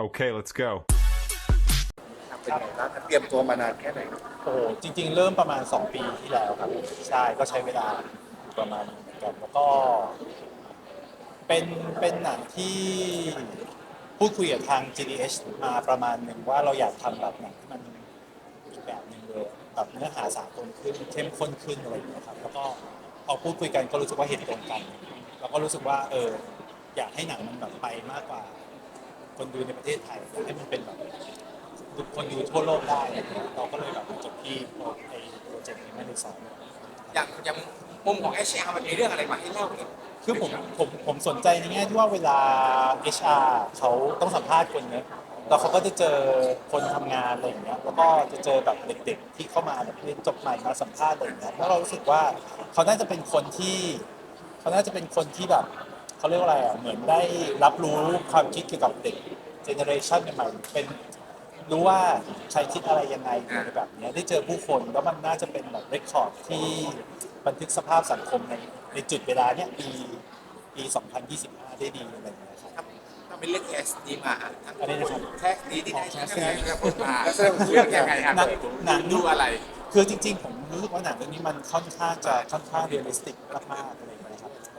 Okay, let's go. เป็นไงบ้างเตรียมตัวมานานแค่ไหนโอ้โหจริง ๆ เริ่มประมาณ 2 ปีที่แล้วครับใช่ก็ใช้เวลาประมาณนี้เหมือนกันแล้วก็ เป็นเป็นหนังที่พูดคุยกับทาง GDH มาประมาณหนึ่งว่าเราอยากทำแบบหนังที่มันอีกแบบหนึ่งเลยแบบเนื้อหาสากลขึ้นเข้มข้นขึ้นอะไรอย่างเงี้ยครับแล้วก็พอพูดคุยกันก็รู้สึกว่าเห็นตรงกัน แล้วก็รู้สึกว่าเอออยากให้หนังมันแบบไปมากกว่า คนดูในประเทศไทยอยากให้มันเป็นแบบคนดูทั่วโลกได้อะไรอย่างเงี้ยเราก็เลยแบบจบที่โปรไอ้โปรเจกต์นี้ไม่ได้สอนอย่างอย่างมุมของ HR มันมีเรื่องอะไรมาให้เล่าเนี่ยคือผมผมผมสนใจในแง่ที่ว่าเวลา HR เขาต้องสัมภาษณ์คนเนอะแล้วเขาก็จะเจอคนทำงานอะไรอย่างเงี้ย แล้วก็จะเจอแบบเด็กๆที่เข้ามาแบบเรียนจบใหม่มาสัมภาษณ์อะไรอย่างเงี้ยแล้วเรารู้สึกว่าเขาน่าจะเป็นคนที่ เขาน่าจะเป็นคนที่แบบ เขาเรียกว่าอะไรอะเหมือนได้รับรู้ความคิดเกี่ยวกับเด็กเจเนอเรชันใหม่ๆเป็นรู้ว่าใครคิดอะไรยังไงอะไรแบบเนี้ยได้เจอผู้คนแล้วมันน่าจะเป็นแบบเรคคอร์ดที่บันทึกสภาพสังคมในในจุดเวลาเนี้ยปีปี 2025 ได้ดีอะไรอย่างเงี้ยครับถ้าถ้าเป็นเรื่องแคสนี้มาทั้งอันนี้นะครับ แคสนี้ที่ได้อ๋อแคสนี้ครับผมมาแล้วแสดงว่าเรื่องยังไงครับหนังหนัง ดูอะไร คือจริงๆ ผมรู้สึกว่าหนังเรื่องนี้มันค่อนข้างจะค่อนข้างเรียลลิสติกมากๆอะไร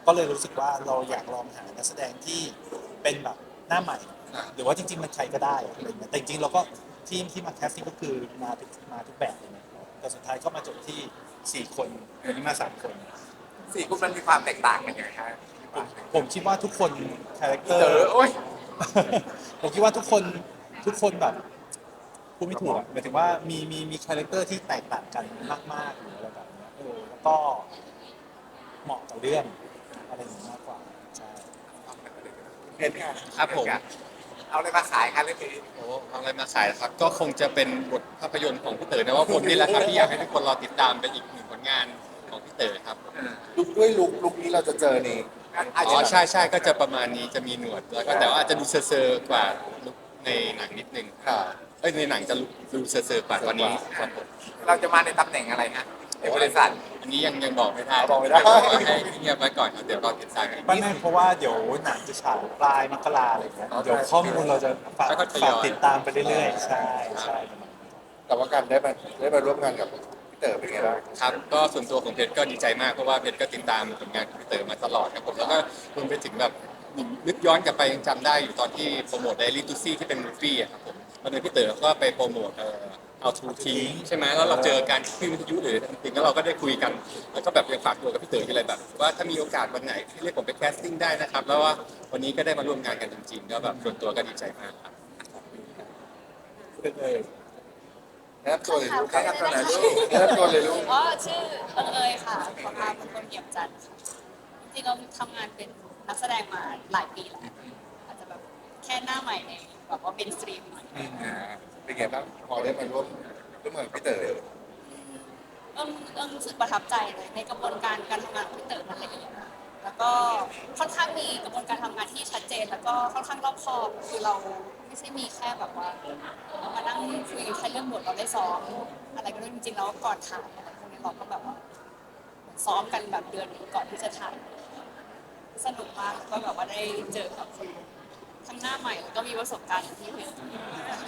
ก็เลยรู้สึกว่าเราอยากลองหานักแสดงที่เป็นแบบหน้าใหม่ หรือว่าจริง ๆ มันใครก็ได้อะไรอย่างเงี้ยแต่จริงๆเราก็ทีมที่มาแคสติ้งก็คือมาทุกมาทุกแบบเลยนะแต่สุดท้ายก็มาจบที่สี่คนวันนี้มาสามคน สี่กลุ่มมันมีความแตกต่างกันยังไงครับผมคิดว่าทุกคนคาแรคเตอเจร์ อโอ้ย ผมคิดว่าทุกคนทุกคนแบบพูดไม่ถูกอะหมายถึงว่ามีมีมีคาแรคเตอร์ที่แตกต่างกันมากๆหรืออะไรแบบเนี้ยเออแล้วก็เหมาะกับเรื่อง อะไรอย่างนี้มากกว่าใช่เห็นค่ะครับผม เอาอะไรมาขายครับเรื่องนี้โอ้เอาอะไรมาขายนะครับ ก็คงจะเป็นบทภาพยนตร์ของพี่เต๋อนะว่าคนนี่แหละครับที่อยากให้ทุกคนรอติดตามเป็นอีกหนึ่งผลงานของพี่เต๋อครับลุกด้วยลุกลุกนี้เราจะเจอในอ๋อใช่ใช่ก็จะประมาณนี้จะมีหนวดแล้วก็แต่ว่าอาจจะดูเซอร์ๆกว่าลุคในหนังนิดนึงค่ะเอ้ยในหนังจะดูเซอร์ๆกว่าตอนนี้ครับผมเราจะมาในตำแหน่งอะไรฮะ ในบริษัทอันนี้ยังยังบอกไม่ได้บอกไม่ได้ให้เงียบไว้ก่อนครับเดี๋ยวรอติดตามกัน ไม่ไม่เพราะว่าเดี๋ยวหนังจะฉายปลายมกราอะไรอย่างเงี้ยเดี๋ยวข้อมูลเราจะฝากฝากติดตามไปเรื่อยๆใช่ใช่ประมาณนั้นแต่ว่าการได้มาได้มาร่วมงานกับพี่เต๋อเป็นไงบ้างครับก็ส่วนตัวของเพชรก็ดีใจมากเพราะว่าเพชรก็ติดตามผลงานของพี่เต๋อมาตลอดครับผมแล้วก็รวมไปถึงแบบนึกย้อนกลับไปยังจำได้อยู่ตอนที่โปรโมทไดรี่ตูซี่ที่เป็นมูฟฟี่อะครับผมตอนนั้นพี่เต๋อก็ไปโปรโมทเอ่อ เอาทูทิ้งใช่ไหมแล้วเราเจอการที่วิทยุหรือจริงๆแล้วเราก็ได้คุยกัน แล้วก็แบบยังฝากตัวกับพี่เต๋อที่อะไรแบบ ว่าถ้ามีโอกาสวันไหนที่เรียกผมไปแคสติ้งได้นะครับ แล้วว่าวันนี้ก็ได้มาร่วมงานกันจริงๆก็แบบส่วนตัวก็ดีใจมากครับเลยแนะนำตัวเลยลูกแนะนำตัวหน่อยลูกแนะนำตัวเลยลูกก็ชื่อเอิงเอยค่ะขอพาเป็นคนเหยียบจันทร์ค่ะจริงๆเราทำงานเป็นนักแสดงมาหลายปีแล้วอาจจะแบบแค่หน้าใหม่ในแบบว่าเป็นสตรีมหน่อยอ่า เป็นไงบ้างพอได้มาร่วมร่วมงานกับพี่เต๋อเอิงเอิงรู้สึกประทับใจเลยในกระบวนการการทำงานของพี่เต๋อมันละเอียดแล้วก็ค่อนข้างมีกระบวนการทำงานที่ชัดเจน แล้วก็ค่อนข้างรอบคอบคือเราไม่ใช่มีแค่แบบว่ามานั่งคุยแค่เรื่องบทเราได้ซ้อมอะไรกันด้วยจริงๆแล้วก่อนถ่ายอะไรพวกนี้เราก็แบบว่าเหมือนซ้อมกันแบบเดือนหนึ่งก่อนที่จะถ่ายสนุกมากก็แบบว่าได้เจอกับคนทั้งหน้าใหม่แล้วก็มีประสบการณ์ที่เห็น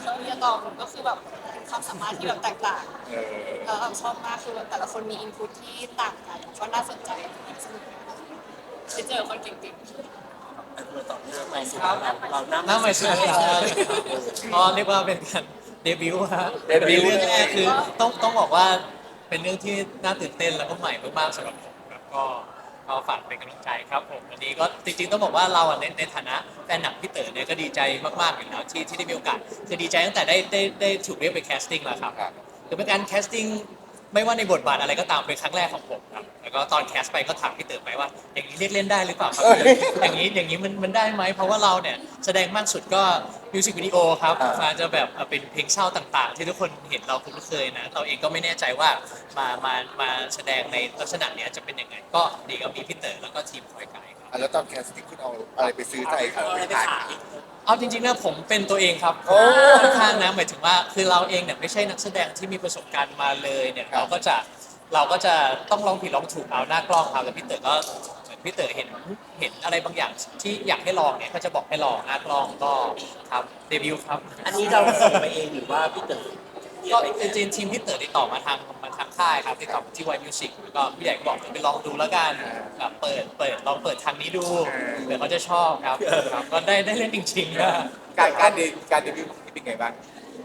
แล้วเรียตองก็คือแบบเป็นความสามารถที่แบบแตกต่างเออแล้วเราชอบมากคือแบบแต่ละคนมีอินพุตที่ต่างกันก็น่าสนใจสนุกได้เจอคนเก่งๆครับหน้าใหม่สุดก็เรียกว่าเป็นการเดบิวต์ฮะเดบิวต์ เรื่องแรกคือต้องต้องบอกว่าเป็นเรื่องที่น่าตื่นเต้นแล้วก็ใหม่มากๆสำหรับผมครับก็ ก็ฝากเป็นกำลังใจครับผมวันนี้ก็จริงๆต้องบอกว่าเราอะในในฐานะแฟนหนังพี่เต๋อเนี่ยก็ดีใจมากๆอยู่แล้วที่ที่ได้มีโอกาสคือดีใจตั้งแต่ได้ได้ได้ถูกเรียกไปแคสติ้งแล้วครับครับ คือเป็นการแคสติ้งไม่ว่าในบทบาทอะไรก็ตามเป็นครั้งแรกของผมครับแล้วก็ตอนแคสไปก็ถามพี่เต๋อไปว่า อย่างนี้เรียกเล่นได้หรือเปล่าครับ อย่างนี้อย่างนี้มันมันได้ไหมเพราะว่าเราเนี่ยแสดงมากสุดก็ มิวสิกวิดีโอครับอ่ามาจะแบบเอ่อเป็นเพลงเศร้าต่าง ๆ ที่ทุกคนเห็นเราคุ้นเคยนะ เราเองก็ไม่แน่ใจว่ามามามาแสดงในลักษณะเนี้ยจะเป็นยังไงก็ดีก็มีพี่เต๋อแล้วก็ทีมคอยไกด์ครับ อะแล้วตอนแคสติ้งคุณเอาอะไรไปซื้อใจเขาไปขาย เอาจริงๆนะผมเป็นตัวเองครับโอ้ค่อนข้างนะหมายถึงว่าคือเราเองเนี่ยไม่ใช่นักแสดงที่มีประสบการณ์มาเลยเนี่ยครับ เราก็จะเราก็จะต้องลองผิดลองถูกเอาหน้ากล้องครับแล้วพี่เต๋อก็เหมือน พี่เต๋อเห็นเห็นอะไรบางอย่างที่อยากให้ลองเนี่ยก็จะบอกให้ลองนะลองก็ครับเดบิวต์ครับ อันนี้เราส่งไปเองหรือว่าพี่เต๋อก็จริงๆทีมพี่เต๋อติดต่อมาทางมาทางค่ายครับติดต่อมาที่ไวมิวสิกก็พี่ใหญ่ก็บอกไปลองดูแล้วกันแบบเปิดเปิดลองเปิดทางนี้ดูเดี๋ยวเขาจะชอบครับครับก็ได้ได้เล่นจริงๆนะการการเดการเดบิวต์นี่เป็นไงบ้าง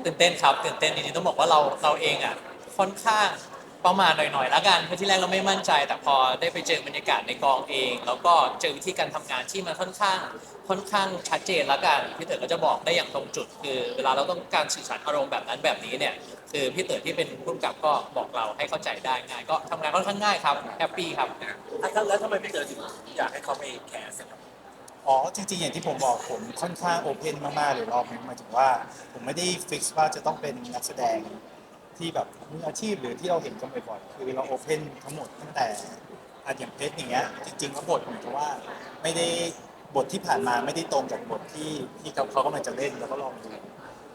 ตื่นเต้นครับตื่นเต้นจริงๆต้องบอกว่าเราเราเองอะค่อนข้าง ประมาณหน่อยๆแล้วกันเพราะที่แรกเราไม่มั่นใจ แต่พอได้ไปเจอบรรยากาศในกองเอง แล้วก็เจอวิธีการทำงานที่มันค่อนข้างค่อนข้างชัดเจนแล้วกันพี่เต๋อก็จะบอกได้อย่างตรงจุด คือ เวลาเราต้องการสื่อสารอารมณ์แบบนั้นแบบนี้เนี่ยคือพี่เต๋อที่เป็นผู้กำกับก็บอกเราให้เข้าใจได้ง่ายก็ทำงานค่อนข้างง่ายครับแฮปปี้ครับอะแล้วทำไมพี่เต๋อถึงอยากให้เขาไปแคสอะครับอ๋อจริงๆอย่างที่ผมบอกผมค่อนข้างโอเพนมากๆเลยรอบนี้หมายถึงว่า ผมไม่ได้ฟิกซ์ว่าจะต้องเป็นนักแสดง ที่แบบมืออาชีพหรือที่เราเห็นกันบ่อยๆคือเราโอเพนทั้งหมดตั้งแต่อาอย่างเพชรอย่างเงี้ยจริงๆแล้วบทเหมือนกับว่าไม่ได้บทที่ผ่านมาไม่ได้ตรงกับบทที่ที่เขาเขากำลังจะเล่นแล้วก็ลองดู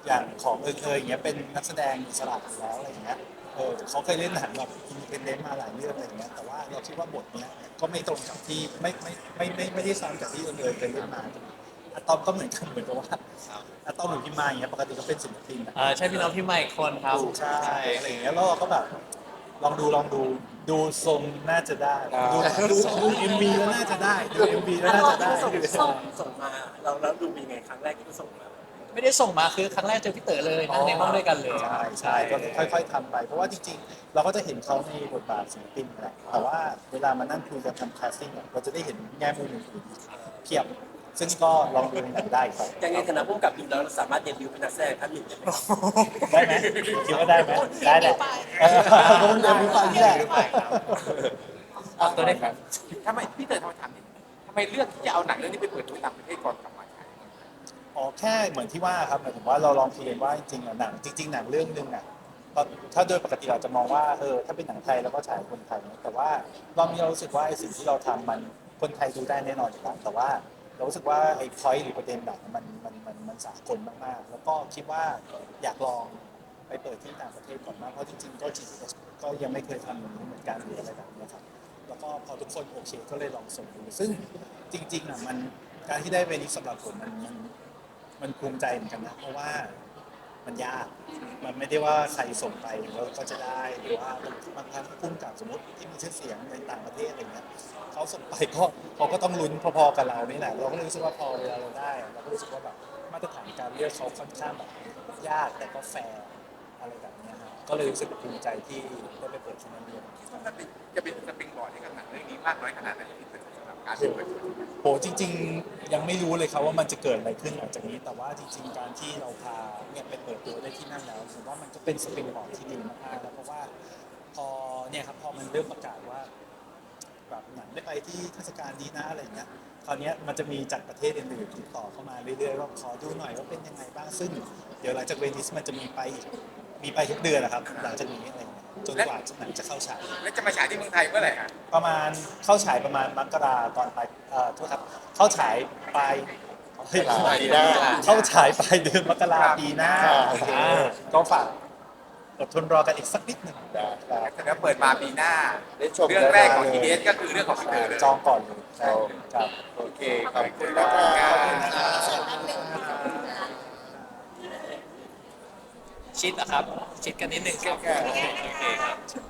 อย่างของเออเอออย่างเงี้ยเป็นนักแสดงอิสระอยู่แล้วอะไรอย่างเงี้ยเออเขาเคยเล่นหนังแบบอินดิเพนเดนต์มาหลายเรื่องอะไรอย่างเงี้ยแต่ว่าเราคิดว่าบทเนี้ยก็ไม่ตรงกับที่ไม่ไม่ไม่ไม่ไม่ได้ซ้ำกับที่เออเออเคยเล่นมา อะตอมก็เหมือนกันเหมือนกับว่าอะตอมหรือพี่มาอย่างเงี้ยปกติก็เป็นศิลปินอะอ่าใช่พี่น้องพี่ใหม่คนครับใช่อะไรอย่างเงี้ยแล้วเราก็แบบลองดูลองดูดูทรงน่าจะได้ดูดูดูเอ็มวีแล้วน่าจะได้ดูเอ็มวีแล้วน่าจะได้ส่งส่งส่งมาเราแล้วดูเป็นยังไงครั้งแรกที่เขาส่งมา ไม่ได้ส่งมาคือครั้งแรกเจอพี่เต๋อเลยนั่งในห้องด้วยกันเลย ใช่ใช่ก็ค่อย ๆทำไป เพราะว่าจริงๆ เราก็จะเห็นเขาในบทบาทศิลปินแหละแต่ว่าเวลามานั่งคุยกันทำแคสติ้งเราจะได้เห็นแง่มุมอื่นๆเพียบ ซึ่งก็ลองดูหนังได้ครับอย่างในฐานะผู้กำกับดูแล้วเราสามารถเดบิวต์เป็นนักแสดงท่านหนึ่งได้ไหมได้ไหมคิดว่าได้ไหมได้แหละเออก็มันเดินไปฟังนี่แหละเอาตัวได้ครับทำไมพี่เต๋อทำไมทำนี่ทำไมเลือกที่จะเอาหนังเรื่องนี้ไปเปิดตัวต่างประเทศก่อนกลับมาฉายอ๋อแค่เหมือนที่ว่าครับหมายถึงว่าเราลองคุยกันว่าจริงๆอะหนังจริง ๆ หนังเรื่องหนึงอะตอนถ้าโดยปกติเราจะมองว่าเออถ้าเป็นหนังไทยเราก็ฉายคนไทยนะแต่ว่ารอบนี้เรารู้สึกว่าไอ้สิ่งที่เราทำมันคนไทยดูได้แน่นอนอยู่แล้วแต่ว่า เรารู้สึกว่าไอ้พอยต์หรือประเด็นหนังมันมันมันมันสากลมากๆ แล้วก็คิดว่าอยากลองไปเปิดที่ต่างประเทศก่อนมากเพราะจริงๆก็ GTS ก็ยังไม่เคยทำแบบนี้เหมือนกันหรืออะไรแบบนี้ครับแล้วก็พอทุกคนโอเคก็เลยลองส่งดูซึ่งจริงๆอะมันการที่ได้เวนิสสำหรับผมมันมันมันภูมิใจเหมือนกันนะเพราะว่า มันยาก มันไม่ได้ว่าใครส่งไปแล้วก็จะได้หรือว่าบางครั้งพุ่งกับสมมติที่มีชื่อเสียงในต่างประเทศอะไรเงี้ยเขาส่งไปก็เขาก็ต้องลุ้นพอๆกับเรานี่แหละเราก็เลยรู้สึกว่าพอเวลาเราได้เราก็รู้สึกว่าแบบมาตรฐานการเลือกเขาค่อนข้างแบบยากแต่ก็แฟร์อะไรแบบเนี้ยครับก็เลยรู้สึกภูมิใจที่ได้ไปเปิดที่นั่นด้วยคิดว่ามันเป็นจะเป็นสปริงบอร์ดให้กับหนังเรื่องนี้มากน้อยขนาดไหนพี่เต๋อสำหรับ การเป็นเปิดตัวโหจริง ๆ ยังไม่รู้เลยครับว่ามันจะเกิดอะไรขึ้นหลังจากนี้ แต่ว่าจริง ๆ การที่เราพาเนี่ยไปเปิดตัวได้ที่นั่นแล้วผมว่ามันก็เป็นสปริงบอร์ดที่ดีมากๆแล้วเพราะว่าพอเนี่ยครับพอมันเริ่มประกาศว่าแบบหนังได้ไปที่เทศกาลนี้นะอะไรอย่างเงี้ยคราวเนี้ยมันจะมีจากประเทศอื่นๆติดต่อเข้ามาเรื่อยๆว่าขอดูหน่อยว่าเป็นยังไงบ้างซึ่ง เดี๋ยวหลังจากเวนิสมันจะมีไปอีกมีไปทุกเดือนนะครับ หลังจากนี้อะไร จนกว่าหนังจะเข้าฉาย แล้วจะมาฉายที่เมืองไทยเมื่อไหร่ฮะประมาณเข้าฉายประมาณมกราตอนปลายเอ่อโทษครับ เข้าฉายปลายเฮ้ยปีหน้า เข้าฉายปลายเดือนมกราปีหน้าครับโอเคก็ฝากอดทนรอกันอีกสักนิดหนึ่งได้แต่แล้วเปิดมาปีหน้า ได้ชมเรื่องแรกของได้ทีเลยเอสก็คือเรื่องของพี่เต๋อเลยจองก่อนเลยใช่ครับโอเคขอบคุณนะครับชิดนะครับ ชิดกันนิดนึงครับชิดกันโอเคครับ